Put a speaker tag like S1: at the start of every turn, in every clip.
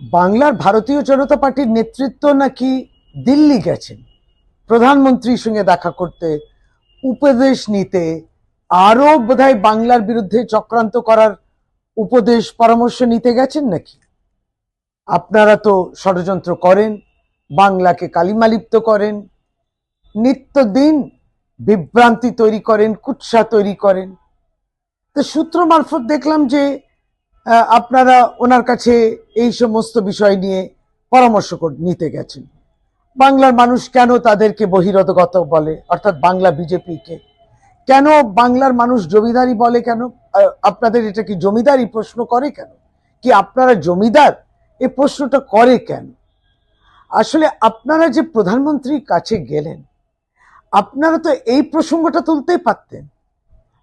S1: বাংলার ভারতীয় জনতা পার্টির নেতৃত্ব নাকি দিল্লি গেছেন? প্রধানমন্ত্রীর সঙ্গে দেখা করতে উপদেশ নিতে আরও বোধহয় বাংলার বিরুদ্ধে চক্রান্ত করার উপদেশ পরামর্শ নিতে গেছেন নাকি? আপনারা তো ষড়যন্ত্র করেন, বাংলাকে কালিমালিপ্ত করেন, নিত্যদিন বিভ্রান্তি তৈরি করেন, কুৎসা তৈরি করেন। তো সূত্র মারফত দেখলাম যে আপনারা ওনার কাছে এই সমস্ত বিষয় নিয়ে পরামর্শ নিতে গেছেন। বাংলার মানুষ কেন তাদেরকে বহিরগত বলে, অর্থাৎ বাংলা বিজেপিকে? কেন বাংলার মানুষ জমিদারি বলে কেন? আপনাদের এটা কি জমিদারি প্রশ্ন করে কেন? কি আপনারা জমিদার? এ প্রশ্নটা করে কেন? আসলে আপনারা যে প্রধানমন্ত্রীর কাছে গেলেন, আপনারা তো এই প্রসঙ্গটা তুলতেই পারতেন।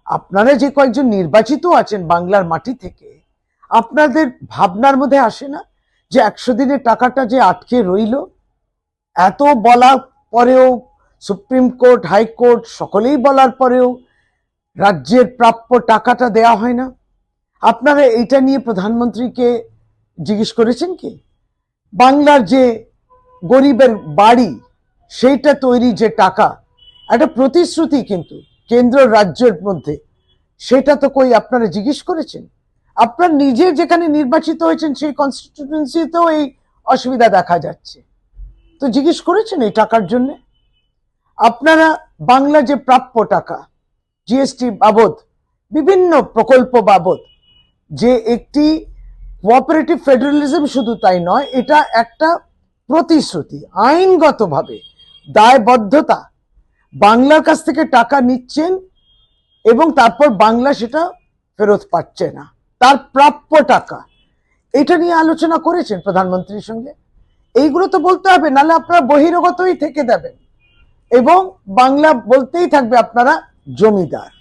S1: আপনারা যে কয়েকজন নির্বাচিত আছেন বাংলার মাটি থেকে আপনাদের ভাবনার মধ্যে আসে না যে একশো দিনের টাকাটা যে আটকে রইল? এত বলার পরেও সুপ্রিম কোর্ট হাইকোর্ট সকলেই বলার পরেও রাজ্যের প্রাপ্য টাকাটা দেয়া হয় না। আপনারা এইটা নিয়ে প্রধানমন্ত্রীকে জিজ্ঞেস করেছেন কি? বাংলার যে গরিবের বাড়ি, সেইটা তৈরি যে টাকা, একটা প্রতিশ্রুতি কিন্তু কেন্দ্র রাজ্যের মধ্যে, সেটা তো কই আপনারা জিজ্ঞেস করেছেন? আপনার নিজে যেখানে নির্বাচিত হয়েছেন সেই কনস্টিটিউয়েন্সিতেও এই অসুবিধা দেখা যাচ্ছে। তো জিজ্ঞেস করেছেন এই টাকার জন্য? আপনারা বাংলা যে প্রাপ্য টাকা জিএসটি বাবদ, বিভিন্ন প্রকল্প বাবদ, যে একটি কোঅপারেটিভ ফেডারেলিজম শুধু তাই নয়, এটা একটা প্রতিশ্রুতি, আইনগতভাবে দায়বদ্ধতা। বাংলার কাছ থেকে টাকা নিচ্ছেন এবং তারপর বাংলা সেটা ফেরত পাচ্ছে না। তার প্রাপ্য টাকা। এটা নিয়ে আলোচনা করেছেন প্রধানমন্ত্রীর সঙ্গে। এইগুলো তো বলতে হবে, নাহলে আপনারা বহিরগতই থেকে দেবেন। এবং বাংলা বলতেই থাকবে আপনারা জমিদার।